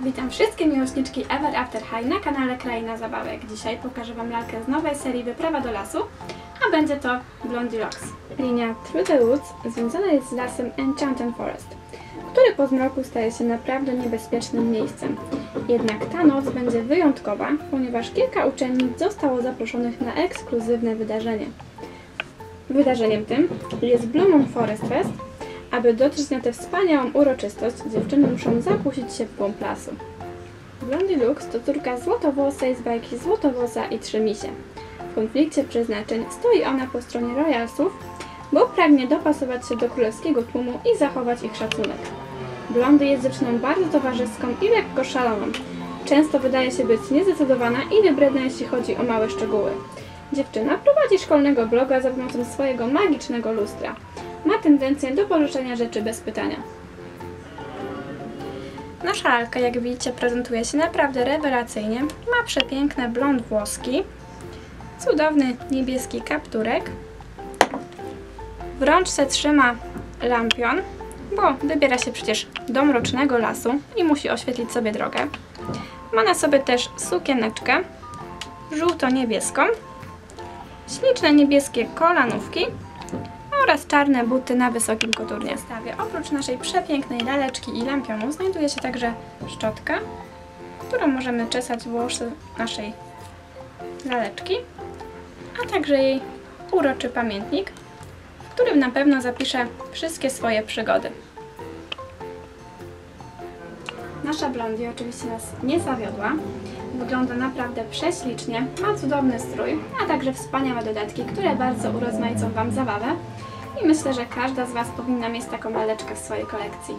Witam wszystkie miłośniczki Ever After High na kanale Kraina Zabawek. Dzisiaj pokażę Wam lalkę z nowej serii Wyprawa do lasu, a będzie to Blondie Locks. Linia Through the Woods związana jest z lasem Enchanted Forest, który po zmroku staje się naprawdę niebezpiecznym miejscem. Jednak ta noc będzie wyjątkowa, ponieważ kilka uczennic zostało zaproszonych na ekskluzywne wydarzenie. Wydarzeniem tym jest Blue Moon Forest Fest, aby dotrzeć na tę wspaniałą uroczystość, dziewczyny muszą zapuścić się w głąb lasu. Blondie Lux to córka złotowłosej z bajki Złotowłosa i Trzymisie. W konflikcie przeznaczeń stoi ona po stronie royalsów, bo pragnie dopasować się do królewskiego tłumu i zachować ich szacunek. Blondy jest dziewczyną bardzo towarzyską i lekko szaloną. Często wydaje się być niezdecydowana i wybredna, jeśli chodzi o małe szczegóły. Dziewczyna prowadzi szkolnego bloga za pomocą swojego magicznego lustra ma tendencję do pożyczenia rzeczy bez pytania. Nasza lalka, jak widzicie, prezentuje się naprawdę rewelacyjnie. Ma przepiękne blond włoski, cudowny niebieski kapturek. W rączce trzyma lampion, bo wybiera się przecież do mrocznego lasu i musi oświetlić sobie drogę. Ma na sobie też sukieneczkę żółto-niebieską, śliczne niebieskie kolanówki oraz czarne buty na wysokim koturnie. Stawie. Oprócz naszej przepięknej laleczki i lampionu znajduje się także szczotka, którą możemy czesać włosy naszej laleczki, a także jej uroczy pamiętnik, w którym na pewno zapisze wszystkie swoje przygody. Nasza Blondie oczywiście nas nie zawiodła. Wygląda naprawdę prześlicznie, ma cudowny strój, a także wspaniałe dodatki, które bardzo urozmaicą Wam zabawę. I myślę, że każda z Was powinna mieć taką laleczkę w swojej kolekcji.